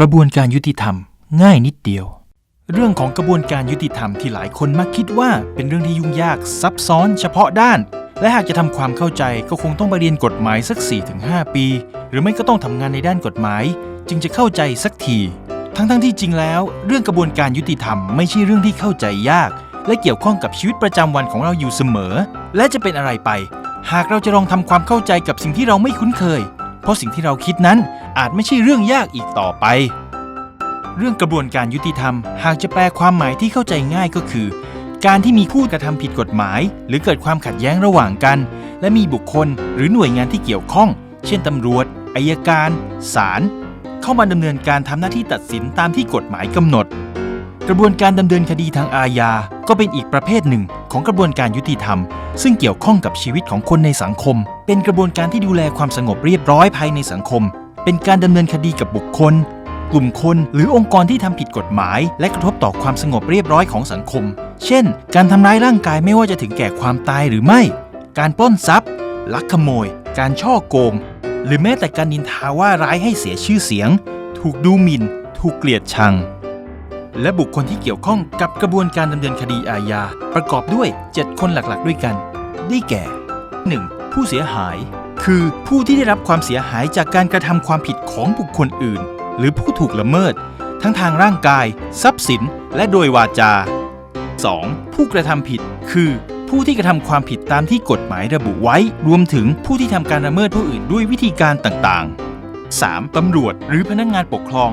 กระบวนการยุติธรรม ง่ายนิดเดียว เรื่องของกระบวนการยุติธรรมที่หลายคนมักคิดว่าเป็นเรื่องที่ยุ่งยากซับซ้อนเฉพาะด้าน และหากจะทำความเข้าใจก็คงต้องไปเรียนกฎหมายสัก 4-5 ปี หรือไม่ก็ต้องทำงานในด้านกฎหมาย จึงจะเข้าใจสักที ทั้งๆที่จริงแล้ว เรื่องกระบวนการยุติธรรมไม่ใช่เรื่องที่เข้าใจยาก และเกี่ยวข้องกับชีวิตประจำวันของเราอยู่เสมอ และจะเป็นอะไรไป หากเราจะลองทำความเข้าใจกับสิ่งที่เราไม่คุ้นเคย เพราะสิ่งที่เราคิดนั้นอาจไม่ใช่เรื่องยากอีกต่อไป เรื่องกระบวนการยุติธรรม หากจะแปลความหมายที่เข้าใจง่ายก็คือ การที่มีผู้กระทำผิดกฎหมาย หรือเกิดความขัดแย้งระหว่างกัน และมีบุคคลหรือหน่วยงานที่เกี่ยวข้อง เช่นตำรวจอายการศาลเข้ามาดำเนินการทำหน้าที่ตัดสินตามที่กฎหมายกำหนด กระบวนการดำเนินคดีทางอาญาก็เป็นอีกประเภทหนึ่งของกระบวนการยุติธรรม ซึ่งเกี่ยวข้องกับชีวิตของคนในสังคม เป็นกระบวนการที่ดูแลความสงบเรียบร้อยภายในสังคม เป็นการดำเนินคดีกับบุคคล กลุ่มคนหรือองค์กรที่ทำผิดกฎหมาย และกระทบต่อความสงบเรียบร้อยของสังคม เช่น การทำร้ายร่างกายไม่ว่าจะถึงแก่ความตายหรือไม่ การปล้นทรัพย์ ลักขโมย การช่อโกง หรือแม้แต่การนินทาว่าร้ายให้เสียชื่อเสียง ถูกดูหมิ่น ถูกเกลียดชัง และบุคคลที่เกี่ยวข้องกับกระบวนการดำเนินคดีอาญา ประกอบด้วย 7 คนหลักๆ ด้วยกัน ได้แก่ 1. ผู้เสียหาย คือผู้ที่ได้รับความเสียหายจากการกระทำความผิดของบุคคลอื่น หรือผู้ถูกละเมิด ทั้งทางร่างกาย ทรัพย์สิน และโดยวาจา 2. ผู้กระทำผิด คือผู้ที่กระทำความผิดตามที่กฎหมายระบุไว้ รวมถึงผู้ที่ทำการละเมิดผู้อื่นด้วยวิธีการต่างๆ 3. ตำรวจหรือพนักงานปกครอง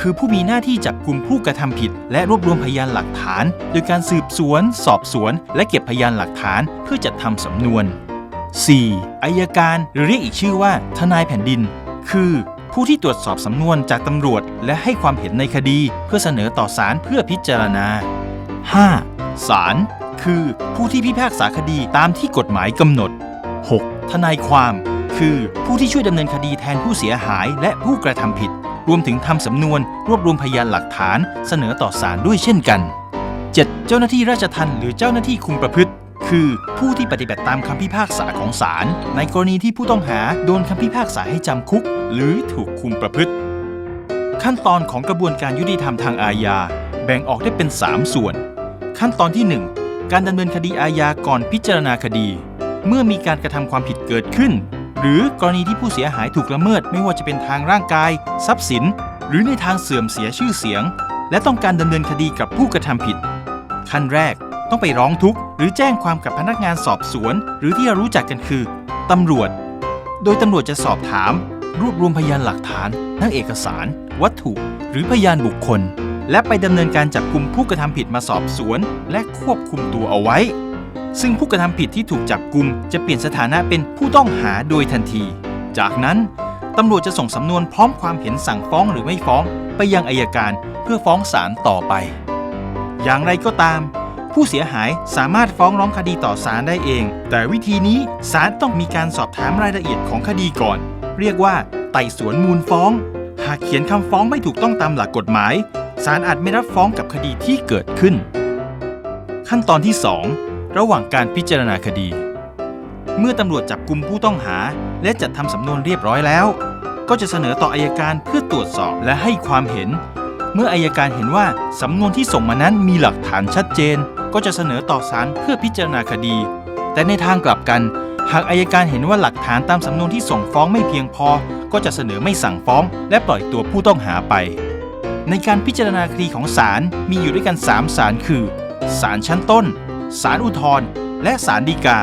คือผู้มีหน้าที่จับกลุ่มผู้กระทำผิด และรวบรวมพยานหลักฐาน โดยการสืบสวน สอบสวน และเก็บพยานหลักฐานเพื่อจัดทำสำนวน 4. อายการหรือเรียกอีกชื่อว่า ทนายแผ่นดิน คือผู้ที่ตรวจสอบสำนวนจากตำรวจ และให้ความเห็นในคดี เพื่อเสนอต่อศาลเพื่อพิจารณา 5. ศาลคือผู้ที่พิพากษาคดีตามที่กฎหมายกำหนด 6. ทนายความ คือผู้ที่ช่วยดำเนินคดีแทนผู้เสียหายและผู้กระทำผิด รวมถึงทำสำนวนรวบรวมพยานหลักฐานเสนอต่อศาลด้วยเช่นกัน 7. เจ้าหน้าที่ราชทัณฑ์หรือเจ้าหน้าที่คุมประพฤติ คือผู้ที่ปฏิบัติตามคำพิพากษาของศาลในกรณีที่ผู้ต้องหาโดนคำพิพากษาให้จำคุก หรือถูกคุมประพฤติ ขั้นตอนของกระบวนการยุติธรรมทางอาญา แบ่งออกได้เป็น 3 ส่วน ขั้นตอนที่ 1 การดำเนินคดีอาญาก่อนพิจารณาคดี เมื่อมีการกระทำความผิดเกิดขึ้น รือกรณีที่ผู้เสียหายถูกละเมิดไม่ว่าจะเป็นทางร่างกาย ทรัพย์สิน หรือในทางเสื่อมเสียชื่อเสียง และต้องการดำเนินคดีกับผู้กระทำผิด ขั้นแรกต้องไปร้องทุกข์หรือแจ้งความกับพนักงานสอบสวน หรือที่เรารู้จักกันคือตำรวจ โดยตำรวจจะสอบถาม รวบรวมพยานหลักฐานทั้งเอกสาร วัตถุ หรือพยานบุคคล และไปดำเนินการจับกลุ่มผู้กระทำผิดมาสอบสวน และควบคุมตัวเอาไว้ ซึ่งผู้กระทำผิดที่ถูกจับกลุ่มจะเปลี่ยนสถานะเป็นผู้ต้องหาโดยทันที จากนั้นตำรวจจะส่งสำนวนพร้อมความเห็นสั่งฟ้องหรือไม่ฟ้องไปยังอายการเพื่อฟ้องศาลต่อไป อย่างไรก็ตาม ผู้เสียหายสามารถฟ้องร้องคดีต่อศาลได้เอง แต่วิธีนี้ศาลต้องมีการสอบถามรายละเอียดของคดีก่อน เรียกว่าไต่สวนมูลฟ้อง หากเขียนคำฟ้องไม่ถูกต้องตามหลักกฎหมายศาลอาจไม่รับฟ้องกับคดีที่เกิดขึ้น ขั้นตอนที่ 2 ระหว่างการพิจารณาคดี เมื่อตำรวจจับกลุ่มผู้ต้องหา และจัดทำสำนวนเรียบร้อยแล้ว ก็จะเสนอต่ออายการเพื่อตรวจสอบและให้ความเห็น เมื่ออายการเห็นว่าสำนวนที่ส่งมานั้นมีหลักฐานชัดเจน ก็จะเสนอต่อศาลเพื่อพิจารณาคดี แต่ในทางกลับกัน หากอายการเห็นว่าหลักฐานตามสำนวนที่ส่งฟ้องไม่เพียงพอ ก็จะเสนอไม่สั่งฟ้อง และปล่อยตัวผู้ต้องหาไป ในการพิจารณาคดีของศาลมีอยู่ด้วยกัน3ศาลคือศาลชั้นต้น ศาลอุทธรณ์และศาลฎีกา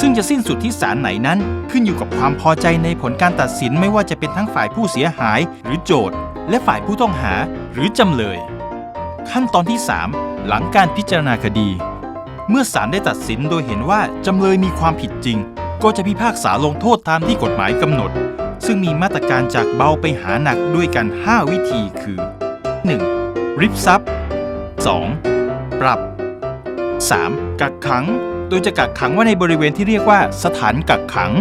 ซึ่งจะสิ้นสุดที่ศาลไหนนั้น ขึ้นอยู่กับความพอใจในผลการตัดสินไม่ว่าจะเป็นทั้งฝ่ายผู้เสียหายหรือโจทก์และฝ่ายผู้ต้องหาหรือจำเลย ขั้นตอนที่ 3 หลังการพิจารณาคดี เมื่อศาลได้ตัดสินโดยเห็นว่าจำเลยมีความผิดจริง ก็จะพิพากษาลงโทษตามที่กฎหมายกำหนด ซึ่งมีมาตรการจากเบาไปหาหนักด้วยกัน 5 วิธีคือ 1. ริบทรัพย์ 2. ปรับ 3. กักขัง โดยจะกักขังไว้ในบริเวณที่เรียกว่าสถานกักขัง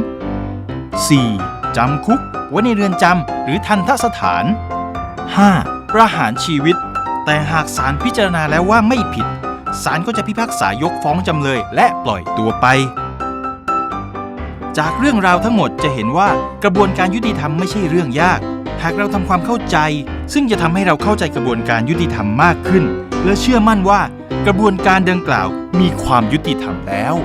4. จำคุก ไว้ในเรือนจำหรือทันทสถาน 5. ประหารชีวิต แต่หากศาลพิจารณาแล้วว่าไม่ผิดศาลก็จะพิพากษายกฟ้องจำเลยและปล่อยตัวไป จากเรื่องราวทั้งหมดจะเห็นว่ากระบวนการยุติธรรมไม่ใช่เรื่องยาก หากเราทำความเข้าใจ ซึ่งจะทำให้เราเข้าใจกระบวนการยุติธรรมมากขึ้น และเชื่อมั่นว่า กระบวนการดังกล่าวมีความยุติธรรมแล้ว